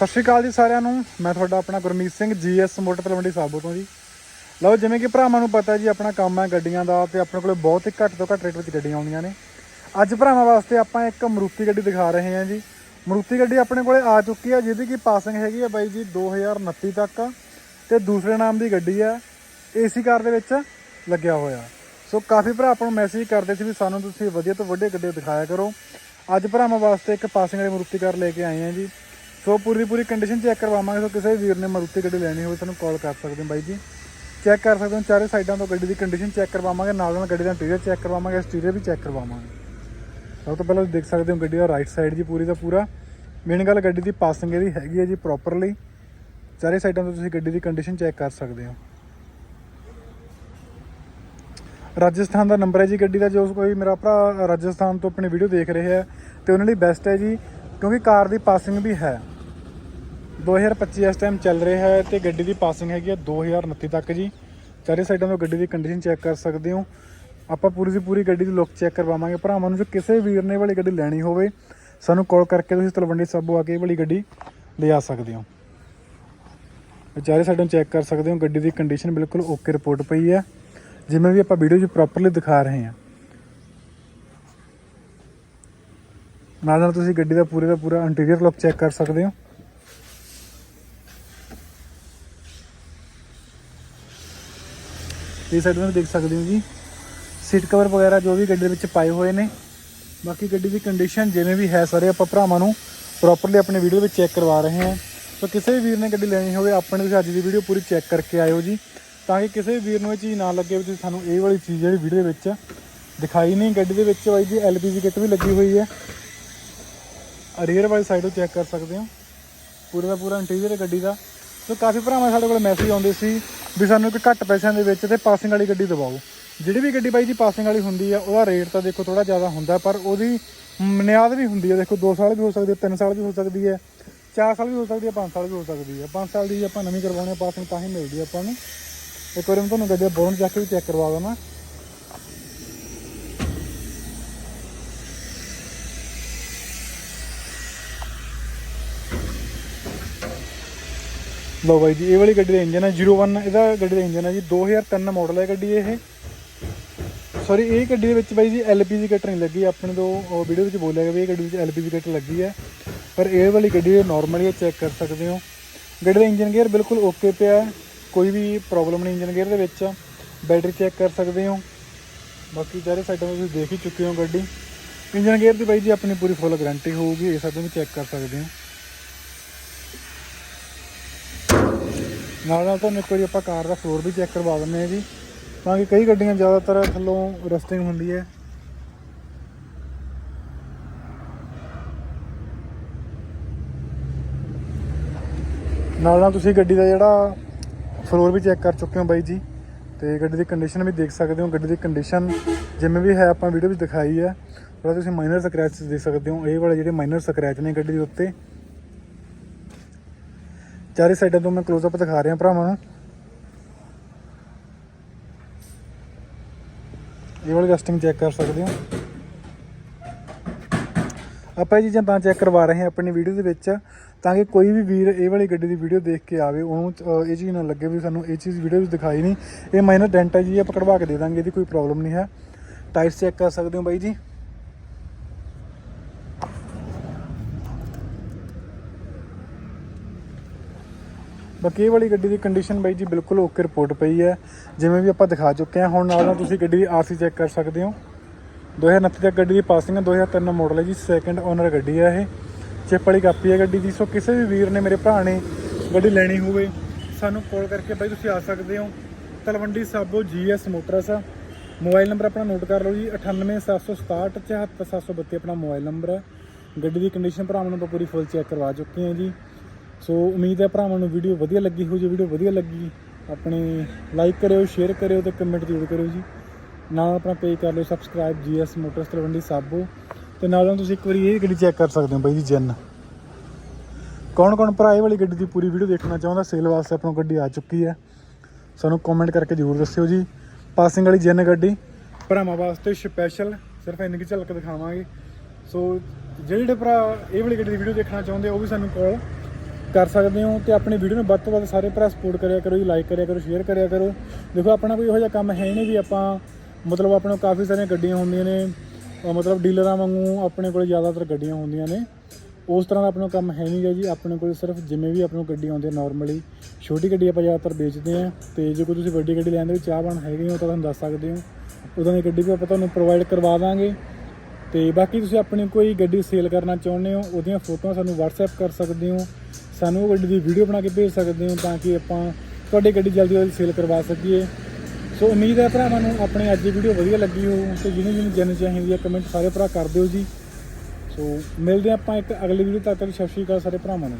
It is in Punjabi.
ਸਤਿ ਸ਼੍ਰੀ ਅਕਾਲ ਜੀ ਸਾਰਿਆਂ ਨੂੰ। ਮੈਂ ਤੁਹਾਡਾ ਆਪਣਾ ਗੁਰਮੀਤ ਸਿੰਘ, ਜੀਐਸ ਮੋਟਰ ਤਲਵੰਡੀ ਸਾਬੋ ਤੋਂ ਜੀ। ਲਓ, ਜਿਵੇਂ ਕਿ ਭਰਾਵਾਂ ਨੂੰ ਪਤਾ ਜੀ, ਆਪਣਾ ਕੰਮ ਹੈ ਗੱਡੀਆਂ ਦਾ ਤੇ ਆਪਣੇ ਕੋਲੇ ਬਹੁਤ ਹੀ ਘੱਟ ਤੋਂ ਘੱਟ ਰੇਟ ਵਿੱਚ ਗੱਡੀਆਂ ਆਉਂਦੀਆਂ ਨੇ। ਅੱਜ ਭਰਾਵਾਂ ਵਾਸਤੇ ਆਪਾਂ ਇੱਕ ਮਰੂਤੀ ਗੱਡੀ ਦਿਖਾ ਰਹੇ ਹਾਂ ਜੀ। ਮਰੂਤੀ ਗੱਡੀ ਆਪਣੇ ਕੋਲੇ ਆ ਚੁੱਕੀ ਹੈ, ਜਿਹਦੀ ਕੀ ਪਾਸਿੰਗ ਹੈਗੀ ਹੈ ਬਾਈ ਜੀ 2029 ਤੱਕ ਤੇ ਦੂਸਰੇ ਨਾਮ ਦੀ ਗੱਡੀ ਹੈ, ਏਸੀ ਕਾਰ ਦੇ ਵਿੱਚ ਲੱਗਿਆ ਹੋਇਆ। ਸੋ ਕਾਫੀ ਭਰਾ ਆਪਾਂ ਨੂੰ ਮੈਸੇਜ ਕਰਦੇ ਸੀ ਵੀ ਸਾਨੂੰ ਤੁਸੀਂ ਵਧੀਆ ਤੋਂ ਵਧੀਆ ਗੱਡੀ ਦਿਖਾਇਆ ਕਰੋ। ਅੱਜ ਭਰਾਵਾਂ ਵਾਸਤੇ ਇੱਕ ਪਾਸਿੰਗ ਵਾਲੀ ਮਰੂਤੀ ਕਾਰ ਲੈ ਕੇ ਆਏ ਹਾਂ ਜੀ। ਸੋ ਪੂਰੀ ਦੀ ਪੂਰੀ ਕੰਡੀਸ਼ਨ ਚੈੱਕ ਕਰਵਾਵਾਂਗੇ। ਸੋ ਕਿਸੇ ਵੀਰ ਨੇ ਮਰੂਤੀ ਗੱਡੀ ਲੈਣੀ ਹੋਵੇ, ਸਾਨੂੰ ਕਾਲ ਕਰ ਸਕਦੇ ਹੋ ਬਾਈ ਜੀ। ਚੈੱਕ ਕਰ ਸਕਦੇ ਹੋ, ਚਾਰੇ ਸਾਈਡਾਂ ਤੋਂ ਗੱਡੀ ਦੀ ਕੰਡੀਸ਼ਨ ਚੈੱਕ ਕਰਵਾਵਾਂਗੇ। ਨਾਲ ਨਾਲ ਗੱਡੀ ਦਾ ਇੰਟੀਰੀਅਰ ਚੈੱਕ ਕਰਵਾਵਾਂਗੇ ਐਕਸਟੀਰੀਅਰ ਵੀ ਚੈੱਕ ਕਰਵਾਵਾਂਗੇ। ਸਭ ਤੋਂ ਪਹਿਲਾਂ ਤੁਸੀਂ ਦੇਖ ਸਕਦੇ ਹੋ ਗੱਡੀ ਦਾ ਰਾਈਟ ਸਾਈਡ ਜੀ ਪੂਰੀ ਦਾ ਪੂਰਾ। ਮੇਨ ਗੱਲ ਗੱਡੀ ਦੀ ਪਾਸਿੰਗ ਇਹਦੀ ਹੈਗੀ ਹੈ ਜੀ ਪ੍ਰੋਪਰਲੀ ਚਾਰੇ ਸਾਈਡਾਂ ਤੋਂ ਤੁਸੀਂ ਗੱਡੀ ਦੀ ਕੰਡੀਸ਼ਨ ਚੈੱਕ ਕਰ ਸਕਦੇ ਹੋ। ਰਾਜਸਥਾਨ ਦਾ ਨੰਬਰ ਹੈ ਜੀ ਗੱਡੀ ਦਾ, ਜੋ ਕੋਈ ਮੇਰਾ ਭਰਾ ਰਾਜਸਥਾਨ ਤੋਂ ਆਪਣੀ ਵੀਡੀਓ ਦੇਖ ਰਿਹਾ ਹੈ, ਤੇ ਉਹਨਾਂ ਲਈ ਬੈਸਟ ਹੈ ਜੀ, ਕਿਉਂਕਿ ਕਾਰ ਦੀ ਪਾਸਿੰਗ ਵੀ ਹੈ। 2025 ਇਸ ਟਾਈਮ ਚੱਲ ਰਿਹਾ ਹੈ ਤੇ ਗੱਡੀ ਦੀ ਪਾਸਿੰਗ ਹੈਗੀ ਹੈ 2029 ਤੱਕ ਜੀ। ਚਾਰੇ ਸਾਈਡਾਂ ਤੋਂ ਗੱਡੀ ਦੀ ਕੰਡੀਸ਼ਨ ਚੈੱਕ ਕਰ ਸਕਦੇ ਹੋ। ਆਪਾਂ ਪੂਰੀ ਦੀ ਪੂਰੀ ਗੱਡੀ ਦੀ ਲੁੱਕ ਚੈੱਕ ਕਰਵਾਵਾਂਗੇ। ਭਰਾਵਾਂ ਨੂੰ ਜੋ ਕਿਸੇ ਵੀਰ ਨੇ ਵਾਲੀ ਗੱਡੀ ਲੈਣੀ ਹੋਵੇ, ਸਾਨੂੰ ਕਾਲ ਕਰਕੇ ਤੁਸੀਂ ਤਲਵੰਡੀ ਸਾਬੋ ਆ ਕੇ ਇਹ ਵਾਲੀ ਗੱਡੀ ਲਿਆ ਸਕਦੇ ਹੋ। ਇਹ ਚਾਰੇ ਸਾਈਡਾਂ ਚੈੱਕ ਕਰ ਸਕਦੇ ਹੋ। ਗੱਡੀ ਦੀ ਕੰਡੀਸ਼ਨ ਬਿਲਕੁਲ ਓਕੇ ਰਿਪੋਰਟ ਪਈ ਹੈ। ਜਿਵੇਂ ਵੀ ਆਪਾਂ ਵੀਡੀਓ 'ਚ ਪ੍ਰੋਪਰਲੀ ਦਿਖਾ ਰਹੇ ਹਾਂ। ਨਾਲ ਨਾਲ ਤੁਸੀਂ ਗੱਡੀ ਦਾ ਪੂਰੇ ਦਾ ਪੂਰਾ ਇੰਟੀਰੀਅਰ ਲੁੱਕ ਚੈੱਕ ਕਰ ਸਕਦੇ ਹੋ। ਇਹ ਸਾਈਡ ਨੂੰ ਦੇਖ ਸਕਦੇ ਹੋ ਜੀ। ਸੀਟ ਕਵਰ ਵਗੈਰਾ ਜੋ ਵੀ ਗੱਡੀ ਦੇ ਵਿੱਚ ਪਾਏ ਹੋਏ ਨੇ। ਬਾਕੀ ਗੱਡੀ ਦੀ ਕੰਡੀਸ਼ਨ ਜਿਵੇਂ ਵੀ ਹੈ ਸਾਰੇ ਆਪਾਂ ਭਰਾਵਾਂ ਨੂੰ ਪ੍ਰੋਪਰਲੀ ਆਪਣੇ ਵੀਡੀਓ ਵਿੱਚ ਚੈੱਕ ਕਰਵਾ ਰਹੇ ਹਾਂ। ਸੋ ਕਿਸੇ ਵੀ ਵੀਰ ਨੇ ਗੱਡੀ ਲੈਣੀ ਹੋਵੇ, ਆਪਣੇ ਤੁਸੀਂ ਅੱਜ ਦੀ ਵੀਡੀਓ ਪੂਰੀ ਚੈੱਕ ਕਰਕੇ ਆਇਓ ਜੀ। ਤਾਂ ਕਿ ਕਿਸੇ ਵੀ ਵੀਰ ਨੂੰ ਇਹ ਚੀਜ਼ ਨਾ ਲੱਗੇ ਵੀ ਤੁਸੀਂ ਸਾਨੂੰ ਇਹ ਵਾਲੀ ਚੀਜ਼ ਜਿਹੜੀ ਵੀਡੀਓ ਦੇ ਵਿੱਚ ਦਿਖਾਈ ਨਹੀਂ। ਗੱਡੀ ਦੇ ਵਿੱਚ ਬਾਈ ਜੀ ਐਲਪੀਜੀ ਕਿੱਟ ਵੀ ਲੱਗੀ ਹੋਈ ਹੈ। ਰੀਅਰ ਵਾਲੀ ਸਾਈਡ ਤੋਂ ਚੈੱਕ ਕਰ ਸਕਦੇ ਹੋ। ਪੂਰਾ ਦਾ ਪੂਰਾ ਇੰਟੀਰੀਅਰ ਗੱਡੀ ਦਾ। ਸੋ ਕਾਫੀ ਭਰਾਵਾਂ ਸਾਡੇ ਕੋਲ ਮੈਸੇਜ ਆਉਂਦੇ ਸੀ ਵੀ ਸਾਨੂੰ ਇੱਕ ਘੱਟ ਪੈਸਿਆਂ ਦੇ ਵਿੱਚ ਤੇ ਪਾਸਿੰਗ ਵਾਲੀ ਗੱਡੀ ਦਿਵਾਓ। ਜਿਹੜੀ ਵੀ ਗੱਡੀ ਬਾਈ ਜੀ ਪਾਸਿੰਗ ਵਾਲੀ ਹੁੰਦੀ ਆ, ਉਹਦਾ ਰੇਟ ਤਾਂ ਦੇਖੋ ਥੋੜਾ ਜ਼ਿਆਦਾ ਹੁੰਦਾ, ਪਰ ਉਹਦੀ ਮਨਿਆਦ ਵੀ ਹੁੰਦੀ ਹੈ ਦੇਖੋ 2 ਸਾਲ ਵੀ ਹੋ ਸਕਦੇ ਹੈ 3 ਸਾਲ ਵੀ ਹੋ ਸਕਦੀ ਹੈ 4 ਸਾਲ ਵੀ ਹੋ ਸਕਦੀ ਹੈ 5 ਸਾਲ ਵੀ ਹੋ ਸਕਦੀ ਹੈ 5 ਸਾਲ ਦੀ ਆਪਾਂ ਨਵੀਂ ਕਰਵਾਉਣੀ ਪਾਸਿੰਗ ਤਾਂ ਹੀ ਮਿਲਦੀ ਆਪਾਂ ਨੂੰ। ਇੱਕ ਵਾਰੀ ਮੈਂ ਤੁਹਾਨੂੰ ਗੱਡੀ ਦਾ ਬੋਰਨ ਚੱਕ ਵੀ ਚੈੱਕ ਕਰਵਾ ਦੇਵਾਂ ਲਓ ਬਾਈ ਜੀ, ਇਹ ਵਾਲੀ ਗੱਡੀ ਦਾ ਇੰਜਨ ਹੈ 01 ਇਹਦਾ ਗੱਡੀ ਦਾ ਇੰਜਨ ਹੈ ਜੀ 2003 ਮਾਡਲ ਹੈ ਗੱਡੀ ਇਹ। ਸੌਰੀ ਇਹ ਗੱਡੀ ਦੇ ਵਿੱਚ ਬਾਈ ਜੀ ਐਲਪੀਜੀ ਕਟਰ ਨਹੀਂ ਲੱਗੀ, ਆਪਣੇ ਤੋਂ ਵੀਡੀਓ ਵਿੱਚ ਬੋਲਿਆ ਗਿਆ ਵੀ ਇਹ ਗੱਡੀ ਵਿੱਚ ਐਲਪੀਜੀ ਕਟਰ ਲੱਗੀ ਹੈ ਪਰ ਇਹ ਵਾਲੀ ਗੱਡੀ ਨਾਰਮਲੀ ਹੈ ਚੈੱਕ ਕਰ ਸਕਦੇ ਹੋ। ਗੱਡੀ ਦਾ ਇੰਜਨ ਗੇਅਰ ਬਿਲਕੁਲ ਓਕੇ ਪਿਆ ਕੋਈ ਵੀ ਪ੍ਰੋਬਲਮ ਨਹੀਂ ਇੰਜਨ ਗੇਅਰ ਦੇ ਵਿੱਚ। ਬੈਟਰੀ ਚੈੱਕ ਕਰ ਸਕਦੇ ਹੋ। ਬਾਕੀ ਸਾਰੇ ਸਾਈਡਾਂ ਤੋਂ ਤੁਸੀਂ ਦੇਖ ਹੀ ਚੁੱਕੇ ਹੋ ਗੱਡੀ। ਇੰਜਨ ਗੇਅਰ ਦੀ ਬਾਈ ਜੀ ਆਪਣੀ ਪੂਰੀ ਫੁੱਲ ਗਾਰੰਟੀ ਹੋਊਗੀ, ਇਹ ਸਾਡੇ ਨੂੰ ਚੈੱਕ ਕਰ ਸਕਦੇ ਹੋ। ਨਾਲ ਨਾਲ ਤੁਹਾਨੂੰ ਇੱਕ ਵਾਰੀ ਆਪਾਂ ਕਾਰ ਦਾ ਫਲੋਰ ਵੀ ਚੈੱਕ ਕਰਵਾ ਦਿੰਦੇ ਹਾਂ ਜੀ। ਤਾਂ ਕਿ ਕਈ ਗੱਡੀਆਂ ਜ਼ਿਆਦਾਤਰ ਥੱਲੋਂ ਰਸਟਿੰਗ ਹੁੰਦੀ ਹੈ। ਨਾਲ ਨਾਲ ਤੁਸੀਂ ਗੱਡੀ ਦਾ ਜਿਹੜਾ ਫਲੋਰ ਵੀ ਚੈੱਕ ਕਰ ਚੁੱਕੇ ਹੋ ਬਾਈ ਜੀ। ਤੇ ਗੱਡੀ ਦੀ ਕੰਡੀਸ਼ਨ ਵੀ ਦੇਖ ਸਕਦੇ ਹੋ। ਗੱਡੀ ਦੀ ਕੰਡੀਸ਼ਨ ਜਿਵੇਂ ਵੀ ਹੈ ਆਪਾਂ ਵੀਡੀਓ ਵਿੱਚ ਦਿਖਾਈ ਹੈ। ਥੋੜਾ ਤੁਸੀਂ ਮਾਈਨਰ ਸਕ੍ਰੈਚਸ ਦੇਖ ਸਕਦੇ ਹੋ। ਇਹ ਵਾਲੇ ਜਿਹੜੇ ਮਾਈਨਰ ਸਕ੍ਰੈਚ ਨੇ ਗੱਡੀ ਦੇ ਉੱਤੇ। ਚਾਰੇ ਸਾਈਡਾਂ ਤੋਂ ਮੈਂ ক্লোਜ਼ ਅਪ ਦਿਖਾ ਰਿਹਾ ਭਰਾਵਾਂ ਨੂੰ। ਇਹ ਵਾਲੀ ਰਸਟਿੰਗ ਚੈੱਕ ਕਰ ਸਕਦੇ ਹੋ। ਆਪਾਂ ਇਹ ਚੀਜ਼ਾਂ ਤਾਂ ਚੈੱਕ ਕਰਵਾ ਰਹੇ ਹਾਂ ਆਪਣੀ ਵੀਡੀਓ ਦੇ ਵਿੱਚ, ਤਾਂ ਕਿ ਕੋਈ ਵੀ ਵੀਰ ਇਹ ਵਾਲੀ ਗੱਡੀ ਦੀ ਵੀਡੀਓ ਦੇਖ ਕੇ ਆਵੇ ਉਹਨੂੰ ਇਹ ਚੀਜ਼ ਨਾ ਲੱਗੇ ਵੀ ਸਾਨੂੰ ਇਹ ਚੀਜ਼ ਵੀਡੀਓ ਵਿੱਚ ਦਿਖਾਈ ਨਹੀਂ। ਇਹ ਮਾਈਨਰ ਡੈਂਟ ਹੈ ਜੀ, ਆਪਾਂ ਕਢਵਾ ਕੇ ਦੇ ਦਾਂਗੇ, ਇਹਦੀ ਕੋਈ ਪ੍ਰੋਬਲਮ ਨਹੀਂ ਹੈ। ਟਾਇਰਸ ਚੈੱਕ ਕਰ ਸਕਦੇ ਹੋ ਬਾਈ ਜੀ। ਬਾਕੀ ਇਹ ਵਾਲੀ ਗੱਡੀ ਦੀ ਕੰਡੀਸ਼ਨ ਬਾਈ ਜੀ ਬਿਲਕੁਲ ਓਕੇ ਰਿਪੋਰਟ ਪਈ ਹੈ। ਜਿਵੇਂ ਵੀ ਆਪਾਂ ਦਿਖਾ ਚੁੱਕੇ ਹਾਂ, ਹੁਣ ਨਾਲ ਨਾਲ ਤੁਸੀਂ ਗੱਡੀ ਦੀ ਆਰਸੀ ਚੈੱਕ ਕਰ ਸਕਦੇ ਹੋ। 2029 ਤੱਕ ਗੱਡੀ ਦੀ ਪਾਸਿੰਗ ਹੈ 2003 ਮਾਡਲ ਹੈ ਜੀ ਸੈਕੰਡ ਓਨਰ ਗੱਡੀ ਹੈ ਇਹ। ਚਿੱਪ ਵਾਲੀ ਕਾਪੀ ਹੈ ਗੱਡੀ ਦੀ, ਸੋ ਕਿਸੇ ਵੀ ਵੀਰ ਨੇ ਮੇਰੇ ਭਰਾ ਨੇ ਗੱਡੀ ਲੈਣੀ ਹੋਵੇ, ਸਾਨੂੰ ਕਾਲ ਕਰਕੇ ਬਾਈ ਤੁਸੀਂ ਆ ਸਕਦੇ ਹੋ। ਤਲਵੰਡੀ ਸਾਬੋ ਜੀਐਸ ਮੋਟਰਸ ਆ। ਮੋਬਾਈਲ ਨੰਬਰ ਆਪਣਾ ਨੋਟ ਕਰ ਲਓ ਜੀ 98767 74732 ਆਪਣਾ ਮੋਬਾਈਲ ਨੰਬਰ ਹੈ। ਗੱਡੀ ਦੀ ਕੰਡੀਸ਼ਨ ਭਰਾਵਾਂ ਨੂੰ ਆਪਾਂ ਪੂਰੀ ਫੁੱਲ ਚੈੱਕ ਕਰਵਾ ਚੁੱਕੇ ਹਾਂ ਜੀ। ਸੋ ਉਮੀਦ ਹੈ ਭਰਾਵਾਂ ਨੂੰ ਵੀਡੀਓ ਵਧੀਆ ਲੱਗੀ ਹੋ ਜੇ ਵੀਡੀਓ ਵਧੀਆ ਲੱਗੀ, ਆਪਣੇ ਲਾਈਕ ਕਰਿਓ ਸ਼ੇਅਰ ਕਰਿਓ ਤੇ ਕਮੈਂਟ ਜ਼ਰੂਰ ਕਰਿਓ ਜੀ। ਨਾਲ ਆਪਣਾ ਪੇਜ ਕਰ ਲਿਓ subscribe GS motors Talwandi Sabo ਤੇ ਨਾਲ ਤੁਸੀਂ ਇੱਕ ਵਾਰੀ ਇਹ ਗੱਡੀ ਚੈੱਕ ਕਰ ਸਕਦੇ ਹੋ ਬਾਈ ਜੀ, ਜਨ। ਕੌਣ ਕੌਣ ਭਰਾ ਇਹ ਵਾਲੀ ਗੱਡੀ ਦੀ ਪੂਰੀ ਵੀਡੀਓ ਦੇਖਣਾ ਚਾਹੁੰਦਾ ਸੇਲ ਵਾਸਤੇ ਆਪਣੀ ਗੱਡੀ ਆ ਚੁੱਕੀ ਹੈ। ਸਾਨੂੰ ਕਮੈਂਟ ਕਰਕੇ ਜ਼ਰੂਰ ਦੱਸਿਓ ਜੀ। ਪਾਸਿੰਗ ਵਾਲੀ ਜਨ ਗੱਡੀ, ਭਰਾਵਾਂ ਵਾਸਤੇ ਸਪੈਸ਼ਲ ਸਿਰਫ ਇੰਨੀ ਕਿ ਝਲਕ ਦਿਖਾਵਾਂਗੇ। ਸੋ ਜਿਹੜੇ ਜਿਹੜੇ ਭਰਾ ਇਹ ਵਾਲੀ ਗੱਡੀ ਦੀ ਵੀਡੀਓ ਦੇਖਣਾ ਚਾਹੁੰਦੇ ਉਹ ਵੀ ਸਾਨੂੰ ਕਾਲ ਕਰ ਸਕਦੇ ਹੋ ਤੇ ਆਪਣੀ ਵੀਡੀਓ ਨੂੰ ਵੱਧ ਤੋਂ ਵੱਧ ਸਾਰੇ ਭਰਾ ਸਪੋਰਟ ਕਰਿਆ ਕਰੋ ਜੀ ਲਾਈਕ ਕਰਿਆ ਕਰੋ ਸ਼ੇਅਰ ਕਰਿਆ ਕਰੋ। ਦੇਖੋ, ਆਪਣਾ ਕੋਈ ਇਹੋ ਜਿਹਾ ਕੰਮ ਹੈ ਨਹੀਂ ਵੀ ਆਪਾਂ ਮਤਲਬ ਆਪਣੇ ਕੋਲ ਕਾਫੀ ਸਾਰੀਆਂ ਗੱਡੀਆਂ ਹੁੰਦੀਆਂ ਨੇ ਮਤਲਬ ਡੀਲਰਾਂ ਵਾਂਗੂ ਆਪਣੇ ਕੋਲ ਜ਼ਿਆਦਾਤਰ ਗੱਡੀਆਂ ਹੁੰਦੀਆਂ ਨੇ। ਉਸ ਤਰ੍ਹਾਂ ਦਾ ਆਪਣਾ ਕੰਮ ਹੈ ਨਹੀਂ ਗਾ ਜੀ, ਆਪਣੇ ਕੋਲ ਸਿਰਫ ਜਿਵੇਂ ਵੀ ਆਪਣੇ ਕੋਲ ਗੱਡੀ ਆਉਂਦੀ ਹੈ ਨਾਰਮਲੀ ਛੋਟੀ ਗੱਡੀ ਆਪਾਂ ਜ਼ਿਆਦਾਤਰ ਵੇਚਦੇ ਹਾਂ ਤੇ ਜੇ ਕੋਈ ਤੁਸੀਂ ਵੱਡੀ ਗੱਡੀ ਲੈਣ ਦੇ ਵਿੱਚ ਚਾਹਵਾਨ ਹੈਗੇ ਹੋ ਤਾਂ ਤੁਹਾਨੂੰ ਦੱਸ ਸਕਦੇ ਹੋ। ਉਦੋਂ ਦੀ ਗੱਡੀ ਵੀ ਆਪਾਂ ਤੁਹਾਨੂੰ ਪ੍ਰੋਵਾਈਡ ਕਰਵਾ ਦਾਂਗੇ। ਤੇ ਬਾਕੀ ਤੁਸੀਂ ਆਪਣੀ ਕੋਈ ਗੱਡੀ ਸੇਲ ਕਰਨਾ ਚਾਹੁੰਦੇ ਹੋ, ਉਹਦੀਆਂ ਫੋਟੋਆਂ ਸਾਨੂੰ WhatsApp ਕਰ ਸਕਦੇ ਹੋ। ਸਾਨੂੰ ਉਹ ਗੱਡੀ ਦੀ ਵੀਡੀਓ ਬਣਾ ਕੇ ਭੇਜ ਸਕਦੇ ਹੋ ਤਾਂ ਕਿ ਆਪਾਂ ਤੁਹਾਡੀ ਗੱਡੀ ਜਲਦੀ ਜਲਦੀ ਸੇਲ ਕਰਵਾ ਸਕੀਏ। ਸੋ ਉਮੀਦ ਹੈ ਭਰਾਵਾਂ ਨੂੰ ਆਪਣੀ ਅੱਜ ਦੀ ਵੀਡੀਓ ਵਧੀਆ ਲੱਗੀ ਹੋ ਤੇ ਜਿਹਨੂੰ ਜਿਹਨੂੰ ਜਨ ਚਾਹੀਦੀ ਹੈ ਕਮੈਂਟ ਸਾਰੇ ਭਰਾ ਕਰ ਦਿਓ ਜੀ। ਸੋ ਮਿਲਦੇ ਹਾਂ ਆਪਾਂ ਇੱਕ ਅਗਲੀ ਵੀਡੀਓ ਤੱਕ। ਸਤਿ ਸ਼੍ਰੀ ਅਕਾਲ ਸਾਰੇ ਭਰਾਵਾਂ ਨੂੰ।